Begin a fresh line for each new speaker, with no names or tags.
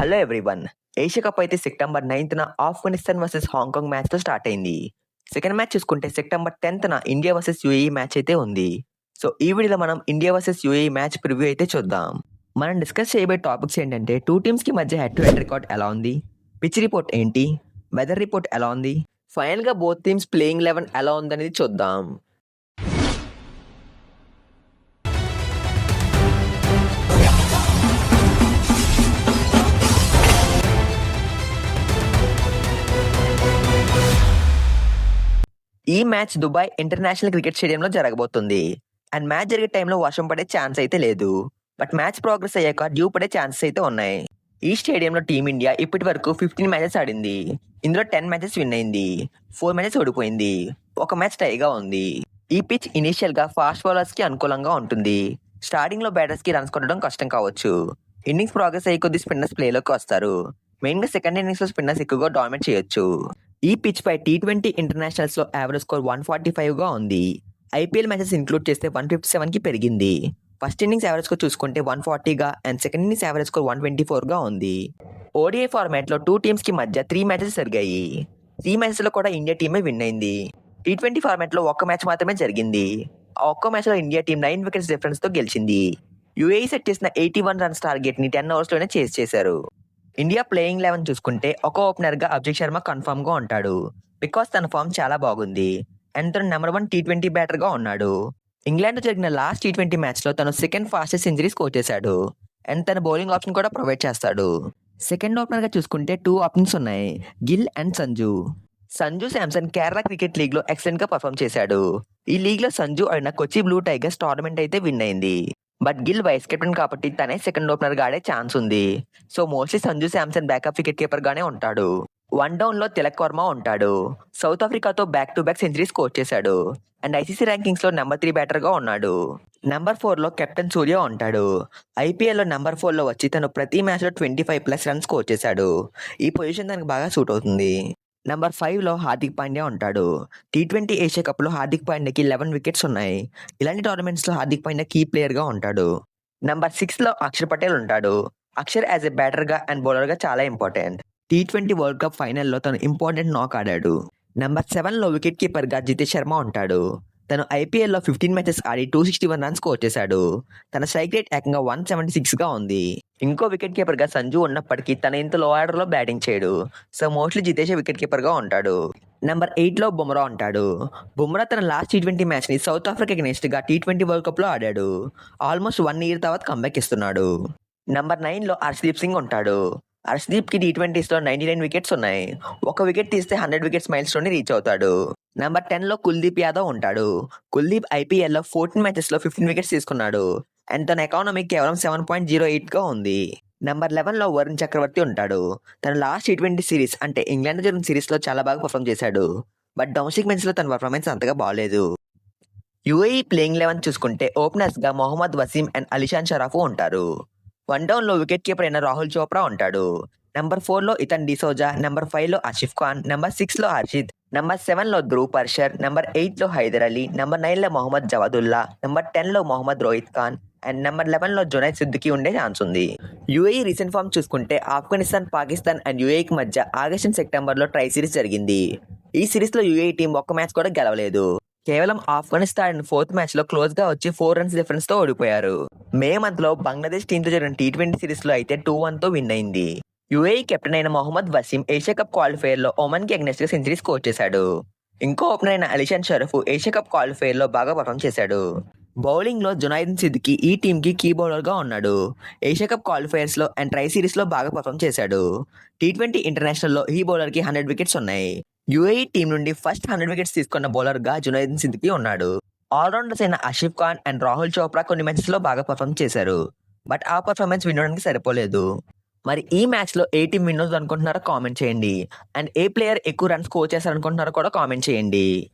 Hello everyone Asia cup అయితే September నైన్త్న Afghanistan versus Hong Kong మ్యాచ్తో స్టార్ట్ అయింది. సెకండ్ మ్యాచ్ చూసుకుంటే సెప్టెంబర్ టెన్త్న ఇండియా వర్సెస్ యూఏఈ మ్యాచ్ అయితే ఉంది. సో ఈ వీడియోలో మనం India versus UAE match preview అయితే చూద్దాం. మనం డిస్కస్ చేయబోయే టాపిక్స్ ఏంటంటే టూ టీమ్స్కి మధ్య హెడ్ టు హెడ్ రికార్డ్ ఎలా ఉంది? పిచ్ రిపోర్ట్ ఏంటి? వెదర్ రిపోర్ట్ ఎలా ఉంది? ఫైనల్గా బోత్ టీమ్స్ ప్లేయింగ్ లెవెన్ ఎలా ఉందనేది చూద్దాం. ఈ మ్యాచ్ దుబాయ్ ఇంటర్నేషనల్ క్రికెట్ స్టేడియంలో జరగబోతుంది. అండ్ మ్యాచ్ జరిగే టైంలో వర్షం పడే ఛాన్స్ అయితే లేదు. బట్ మ్యాచ్ ప్రోగ్రెస్ అయ్యాక డ్యూ పడే ఛాన్సెస్ అయితే ఉన్నాయి. ఈ స్టేడియంలో టీమిండియా ఇప్పటి వరకు ఫిఫ్టీన్ మ్యాచెస్ ఆడింది. ఇందులో టెన్ మ్యాచెస్ విన్ అయింది. ఫోర్ మ్యాచెస్ ఓడిపోయింది. ఒక మ్యాచ్ టైగా ఉంది. ఈ పిచ్ ఇనీషియల్గా ఫాస్ట్ బౌలర్స్కి అనుకూలంగా ఉంటుంది. స్టార్టింగ్లో బ్యాటర్స్కి రన్స్ కొట్టడం కష్టం కావచ్చు. ఇన్నింగ్స్ ప్రోగ్రెస్ అయ్యి కొద్ది స్పిన్నర్స్ ప్లేలోకి వస్తారు. మెయిన్గా సెకండ్ ఇన్నింగ్స్లో స్పిన్నర్స్ ఎక్కువగా డామినేట్ చేయొచ్చు. ఈ పిచ్ పై టీ ట్వంటీ ఇంటర్నేషనల్స్లో యావరేజ్ స్కోర్ వన్ ఫార్టీ ఫైవ్గా ఉంది. ఐపీఎల్ మ్యాచెస్ ఇంక్లూడ్ చేస్తే వన్ ఫిఫ్టీ సెవెన్కి పెరిగింది. ఫస్ట్ ఇన్నింగ్స్ యావరేజ్ స్కోర్ చూసుకుంటే one ఫార్టీగా and second innings average score one twenty ఫోర్గా ఉంది. ఓడిఐ ఫార్మాట్లో టూ టీమ్స్కి మధ్య త్రీ మ్యాచెస్ జరిగాయి. త్రీ మ్యాచెస్లో కూడా ఇండియా టీమే విన్ అయింది. టీ ట్వంటీ ఫార్మాట్లో ఒక్క మ్యాచ్ మాత్రమే జరిగింది. ఆ ఒక్క మ్యాచ్లో ఇండియా టీం నైన్ వికెట్స్ డిఫరెన్స్తో గెలిచింది. యుఏఈ సెట్ చేసిన ఎయిటీ వన్ రన్స్ టార్గెట్ని టెన్ అవర్స్లోనే చేస్ చేశారు. ఇండియా ప్లేయింగ్ లెవెన్ చూసుకుంటే ఒక ఓపెనర్గా అభిషేక్ శర్మ కన్ఫర్మ్గా ఉంటాడు. బికాస్ తన ఫామ్ చాలా బాగుంది. అండ్ తను నెంబర్ వన్ టీ ట్వంటీ బ్యాటర్గా ఉన్నాడు. ఇంగ్లాండ్లో జరిగిన లాస్ట్ టీ ట్వంటీ మ్యాచ్లో తను సెకండ్ ఫాస్టెస్ట్ సెంచరీ స్కోర్ చేశాడు. అండ్ తన బౌలింగ్ ఆప్షన్ కూడా ప్రొవైడ్ చేస్తాడు. సెకండ్ ఓపెనర్గా చూసుకుంటే టూ ఆప్షన్స్ ఉన్నాయి. గిల్ అండ్ సంజు సంజు శాంసన్ కేరళ క్రికెట్ లీగ్లో ఎక్సలెంట్గా పర్ఫామ్ చేశాడు. ఈ లీగ్లో సంజు ఆడిన కొచ్చి బ్లూ టైగర్స్ టోర్నమెంట్ అయితే విన్ అయింది. బట్ గిల్ వైస్ కెప్టెన్ కాబట్టి తనే సెకండ్ ఓపెనర్గా ఆడే ఛాన్స్ ఉంది. So mostly Sanju Samson backup wicket keeper గానే ఉంటాడు. వన్ డౌన్లో తిలక్ వర్మ ఉంటాడు. South ఆఫ్రికాతో back to back century score చేశాడు అండ్ ఐసీసీ ర్యాంకింగ్స్లో నెంబర్ త్రీ బ్యాటర్గా ఉన్నాడు. నెంబర్ ఫోర్లో కెప్టెన్ సూర్య ఉంటాడు. ఐపీఎల్లో నెంబర్ ఫోర్లో వచ్చి తను ప్రతి మ్యాచ్లో twenty five plus runs score చేశాడు. ఈ పొజిషన్ తనకు బాగా సూట్ అవుతుంది. నెంబర్ ఫైవ్లో హార్దిక్ పాండ్యా ఉంటాడు. టీ ట్వంటీ ఏషియా కప్లో హార్దిక్ పాండ్యాకి లెవెన్ వికెట్స్ ఉన్నాయి. ఇలాంటి టోర్నమెంట్స్లో హార్దిక్ పాండ్యా కీ ప్లేయర్గా ఉంటాడు. నెంబర్ సిక్స్లో అక్షర్ పటేల్ ఉంటాడు. అక్షర్ యాజ్ ఎ బ్యాటర్గా అండ్ బౌలర్గా చాలా important. T twenty world cup ఫైనల్లో తను ఇంపార్టెంట్ నాక్ ఆడాడు. నెంబర్ సెవెన్లో వికెట్ కీపర్గా జితేష్ శర్మ ఉంటాడు. తను ఐపీఎల్లో ఫిఫ్టీన్ మ్యాచెస్ ఆడి two sixty one runs score చేశాడు. తన స్ట్రైక్ రేట్ ఏకంగా వన్ సెవెంటీ సిక్స్గా ఉంది. ఇంకో వికెట్ కీపర్గా సంజు ఉన్నప్పటికీ తన ఇంత లో ఆర్డర్లో బ్యాటింగ్ చేయడు. సో మోస్ట్లీ జితేష్ వికెట్ కీపర్గా ఉంటాడు. నెంబర్ ఎయిట్లో బుమ్రా ఉంటాడు. బుమ్రా తన లాస్ట్ టీ ట్వంటీ మ్యాచ్ని సౌత్ ఆఫ్రికా అగెనిస్ట్గా టీ ట్వంటీ వరల్డ్ కప్లో ఆడాడు. ఆల్మోస్ట్ వన్ ఇయర్ తర్వాత కంబ్యాక్ ఇస్తున్నాడు. నెంబర్ నైన్లో హర్షదీప్ సింగ్ ఉంటాడు. హర్షదీప్కి టీ ట్వంటీస్లో నైన్టీ నైన్ వికెట్స్ ఉన్నాయి. ఒక వికెట్ తీస్తే హండ్రెడ్ వికెట్స్ మైల్స్లోనే రీచ్ అవుతాడు. నెంబర్ టెన్లో కుల్దీప్ యాదవ్ ఉంటాడు. కుల్దీప్ ఐపీఎల్లో ఫోర్టీన్ మ్యాచెస్లో ఫిఫ్టీన్ వికెట్స్ తీసుకున్నాడు. అండ్ తన ఎకానమీ కేవలం సెవెన్ పాయింట్ జీరో ఎయిట్గా ఉంది. నెంబర్ లెవెన్లో వరుణ్ చక్రవర్తి ఉంటాడు. తన లాస్ట్ టీ ట్వంటీ సిరీస్ అంటే ఇంగ్లాండ్ జరిగిన సిరీస్లో చాలా బాగా పర్ఫామ్ చేశాడు. బట్ డొమెస్టిక్ మ్యాచ్లో తన పర్ఫార్మెన్స్ అంతగా బాగాలేదు. యుఏఈ ప్లేయింగ్ లెవెన్ చూసుకుంటే ఓపెనర్స్గా మొహమ్మద్ వసీం అండ్ అలిషాన్ షరాఫ్ ఉంటారు. వన్ డౌన్లో వికెట్ కీపర్ అయిన రాహుల్ చోప్రా ఉంటాడు. నెంబర్ ఫోర్లో ఇతన్ డిసోజా నెంబర్ ఫైవ్లో ఆసిఫ్ ఖాన్ నెంబర్ సిక్స్లో హర్షిద్ నెంబర్ సెవెన్లో ధ్రువ్ పర్షర్ నెంబర్ ఎయిట్లో హైదర్ అలీ నెంబర్ నైన్లో మొహమ్మద్ జవాదుల్లా నెంబర్ టెన్లో మొహమ్మద్ రోహిత్ ఖాన్ అండ్ నెంబర్ లెవెన్లో జునైద్ సిద్దికి ఉండే ఛాన్స్ ఉంది. యుఏఈ రీసెంట్ ఫామ్ చూసుకుంటే ఆఫ్ఘనిస్తాన్ పాకిస్తాన్ అండ్ యుఏఈకి మధ్య ఆగస్ట్ సెప్టెంబర్లో సెప్టెంబర్లో ట్రై సిరీస్ జరిగింది. ఈ సిరీస్లో యుఏఈ టీం ఒక్క మ్యాచ్ కూడా గెలవలేదు. కేవలం ఆఫ్ఘనిస్తాన్ ఫోర్త్ మ్యాచ్లో క్లోజ్గా వచ్చి ఫోర్ రన్స్ డిఫరెన్స్తో ఓడిపోయారు. మే మంత్లో బంగ్లాదేశ్ టీమ్తో జరిగిన టీ ట్వంటీ సిరీస్లో అయితే టూ వన్తో విన్ అయింది. యుఏఈ కెప్టెన్ అయిన మొహమ్మద్ వసీం ఏషియా కప్ క్వాలిఫైయర్లో ఒమన్కి అగ్నెస్ట్గా సెంచరీ స్కోర్ చేశాడు. ఇంకో ఓపెనర్ అయిన అలిషాన్ షరఫ్ ఏషియా కప్ క్వాలిఫైయర్లో బాగా పర్ఫామ్ చేశాడు. బౌలింగ్లో జునైద్ సిద్దికి ఈ టీమ్కి కీ బౌలర్గా ఉన్నాడు. ఏషియా కప్ క్వాలిఫైయర్స్లో అండ్ ట్రై సిరీస్లో బాగా పర్ఫామ్ చేశాడు. టీ ట్వంటీ ఇంటర్నేషనల్లో ఈ బౌలర్కి హండ్రెడ్ వికెట్స్ ఉన్నాయి. యుఏఈ టీం నుండి ఫస్ట్ హండ్రెడ్ వికెట్స్ తీసుకున్న బౌలర్గా జునైద్ సిద్దికి ఉన్నాడు. ఆల్రౌండర్స్ అయిన అషిఫ్ ఖాన్ అండ్ రాహుల్ చోప్రా కొన్ని మ్యాచెస్లో బాగా పర్ఫామ్ చేశారు. బట్ ఆ పర్ఫార్మెన్స్ వినడానికి సరిపోలేదు. మరి ఈ మ్యాచ్లో ఏ టీం విన్నోస్ అనుకుంటున్నారో కామెంట్ చేయండి. అండ్ ఏ ప్లేయర్ ఎక్కువ రన్స్ స్కోర్ చేశారనుకుంటున్నారో కూడా కామెంట్ చేయండి.